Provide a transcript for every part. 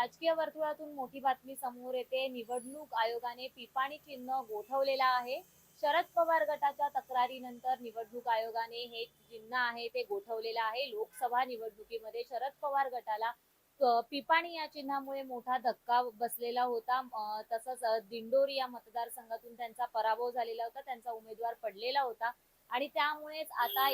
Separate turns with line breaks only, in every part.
राजकीय वर्तुळातून मोठी बातमी समोर येते. निवडणूक आयोगाने पिपाणी चिन्ह गोठवलेला आहे. शरद पवार गटाच्या तक्रारीनंतर निवडणूक आयोगाने हे चिन्ह आहे ते गोठवलेलं आहे. लोकसभा निवडणुकीमध्ये शरद पवार गटाला पिपाणी या चिन्हामुळे मोठा धक्का बसलेला होता. तसंच दिंडोरी या मतदारसंघातून त्यांचा पराभव झालेला होता. त्यांचा उमेदवार पडलेला होता. आणि त्यामुळेच आता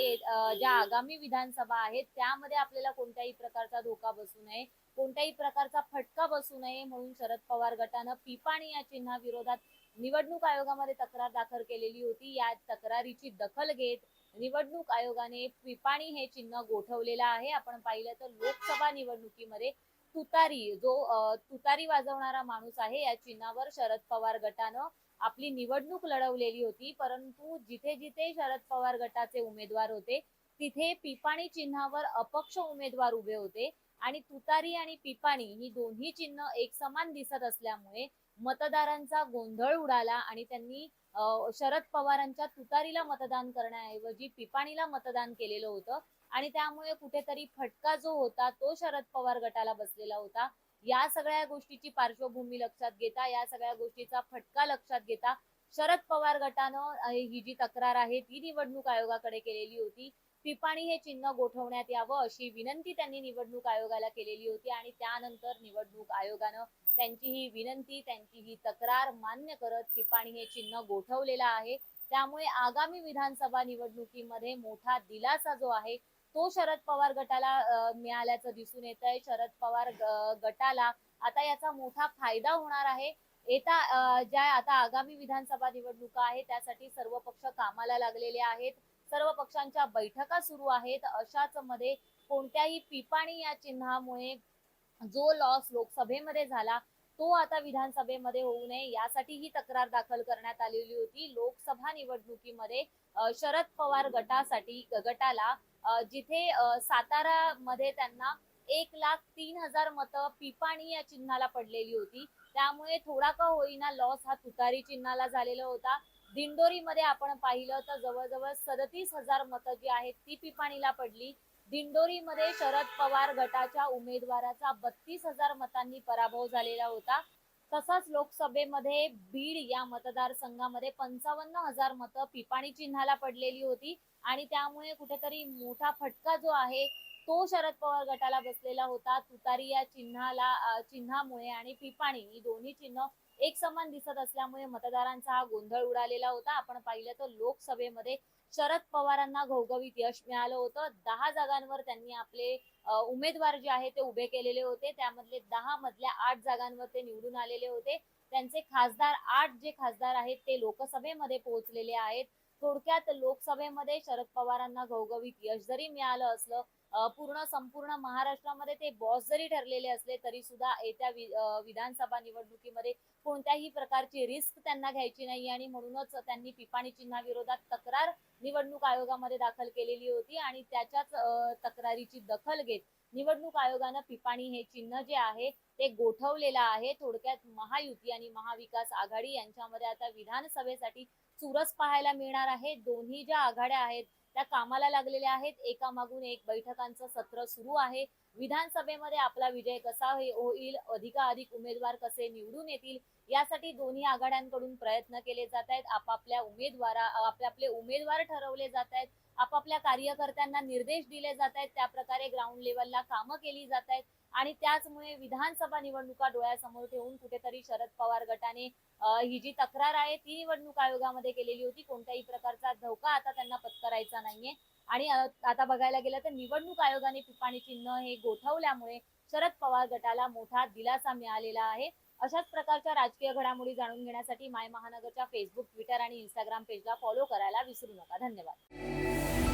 ज्या आगामी विधानसभा आहेत त्यामध्ये आपल्याला कोणत्याही प्रकारचा धोका बसू नये कोणत्याही प्रकारचा फटका बसू नये म्हणून शरद पवार गटानं पिपाणी या चिन्हा विरोधात निवडणूक आयोगामध्ये तक्रार दाखल केलेली होती. या तक्रारीची दखल घेत निवडणूक आयोगाने पिपाणी हे चिन्ह गोठवलेलं आहे. आपण पाहिलं तर लोकसभा निवडणुकीमध्ये तुतारी जो तुतारी वाजवणारा माणूस आहे या चिन्हावर शरद पवार गटानं आपली निवडणूक लढवलेली होती. परंतु जिथे जिथे शरद पवार गटाचे उमेदवार होते तिथे पिपाणी चिन्हावर अपक्ष उमेदवार उभे होते. आणि तुतारी आणि पिपाणी ही दोन्ही चिन्ह एक समान दिसत असल्यामुळे मतदारांचा गोंधळ उडाला आणि त्यांनी शरद पवारांच्या तुतारीला मतदान करण्याऐवजी पिपाणीला मतदान केलेलं होतं. आणि त्यामुळे कुठेतरी फटका जो होता तो शरद पवार गटाला बसलेला होता. या सगळ्या गोष्टीची पार्श्वभूमी लक्षात घेता या सगळ्या गोष्टीचा फटका लक्षात घेता शरद पवार गटानं ही जी तक्रार आहे ती निवडणूक आयोगाकडे केलेली होती. पिपाणी हे चिन्ह गोठवण्यात यावं अशी विनंती त्यांनी निवडणूक आयोगाला केलेली होती आणि त्यानंतर निवडणूक आयोगानं त्यांची ही विनंती त्यांची ही तक्रार मान्य करत पिपाणी हे चिन्ह गोठवलेलं आहे. त्यामुळे आगामी विधानसभा निवडणुकीमध्ये मोठा दिलासा जो आहे तो शरद पवार गटाला मिळाल्याचं दिसून येत आहे शरद पवार गटाला आता याचा मोठा फायदा होणार आहे. येता ज्या आता आगामी विधानसभा निवडणुका आहेत त्यासाठी सर्व पक्ष कामाला लागलेले आहेत. सर्व पक्षांच्या बैठका सुरू आहेत. अशाच मध्ये कोणत्याही पिपाणी या चिन्हामुळे जो लॉस लोकसभेमध्ये झाला तो आता विधानसभेमध्ये होऊ नये यासाठी ही तक्रार दाखल करण्यात आलेली होती. लोकसभा निवडणुकीमध्ये शरद पवार गटासाठी गटाला जिथे सातारा मध्ये त्यांना एक लाख तीन हजार मतं पिपाणी या चिन्हाला पडलेली होती. त्यामुळे थोडा का होईना लॉस हा तुतारी चिन्हाला झालेला होता. दिंडोरीमध्ये आपण पाहिलं तर जवळजवळ सदतीस हजार मतं जी आहेत ती पिपाणीला पडली. दिंडोरीमध्ये शरद पवार गटाच्या उमेदवाराचा बत्तीस हजार मतांनी पराभव झालेला होता. तसाच लोकसभेमध्ये बीड या मतदारसंघामध्ये पंचावन्न हजार मतं पिपाणी चिन्हाला पडलेली होती आणि त्यामुळे कुठेतरी मोठा फटका जो आहे तो शरद पवार गटाला बसलेला होता. तुतारी या चिन्हाला चिन्हामुळे आणि पिपाणी ही दोन्ही चिन्ह एक समान दिसत असल्यामुळे मतदारांचा हा गोंधळ उडालेला होता. आपण पाहिलं तर लोकसभेमध्ये शरद पवारांना घवघवीत यश मिळालं होतं. दहा जागांवर त्यांनी आपले उमेदवार जे आहे ते उभे केलेले होते. त्यामधले दहा मधल्या आठ जागांवर ते निवडून आलेले होते. त्यांचे खासदार आठ जे खासदार आहेत ते लोकसभेमध्ये पोहोचलेले आहेत. थोडक्यात लोकसभेमध्ये शरद पवारांना घवघवीत यश जरी मिळालं असलं पूर्ण संपूर्ण महाराष्ट्रामध्ये ते बॉस जरी ठरलेले असले तरी सुद्धा येत्या विधानसभा निवडणुकीमध्ये कोणत्याही प्रकारची रिस्क त्यांना घ्यायची नाही आणि म्हणूनच त्यांनी पिपाणी चिन्हाविरोधात तक्रार निवडणूक आयोगामध्ये दाखल केलेली होती आणि त्याच्याच तक्रारीची दखल घेत निवडणूक आयोगानं पिपाणी हे चिन्ह जे आहे ते गोठवलेलं आहे. थोडक्यात महायुती आणि महाविकास आघाडी यांच्यामध्ये आता विधानसभेसाठी चुरस पाहायला मिळणार आहे. दोन्ही ज्या आघाड्या आहेत त्या कामाला लागलेल्या आहेत. एकामागून एक बैठकांचं सत्र सुरू आहे. विधानसभेमध्ये आपला विजय कसा होईल अधिकाधिक उमेदवार कसे निवडून येतील यासाठी दोन्ही आघाड्यांकडून प्रयत्न केले जात आहेत. आपापल्या उमेदवारा आपले आपले उमेदवार ठरवले जात आहेत. आपापल्या कार्यकर्त्यांना निर्देश दिले जात आहेत. त्या प्रकारे ग्राउंड लेवलला कामं केली जात आहेत. आणि त्याचमुळे विधानसभा निवडणुका डोळ्यासमोर ठेवून कुठेतरी शरद पवार गटाने ही जी तक्रार आहे ती निवडणूक आयोगामध्ये केलेली होती. कोणत्याही प्रकारचा धोका आता त्यांना पत्करायचा नाहीये. आणि आता बघायला गेलं तर निवडणूक आयोगाने पिपाणी चिन्ह हे गोठवल्यामुळे शरद पवार गटाला मोठा दिलासा मिळालेला आहे. अशाच प्रकारच्या राजकीय घडामोडी जाणून घेण्यासाठी माय महानगरच्या फेसबुक ट्विटर आणि इंस्टाग्राम पेजला फॉलो करायला विसरू नका. धन्यवाद.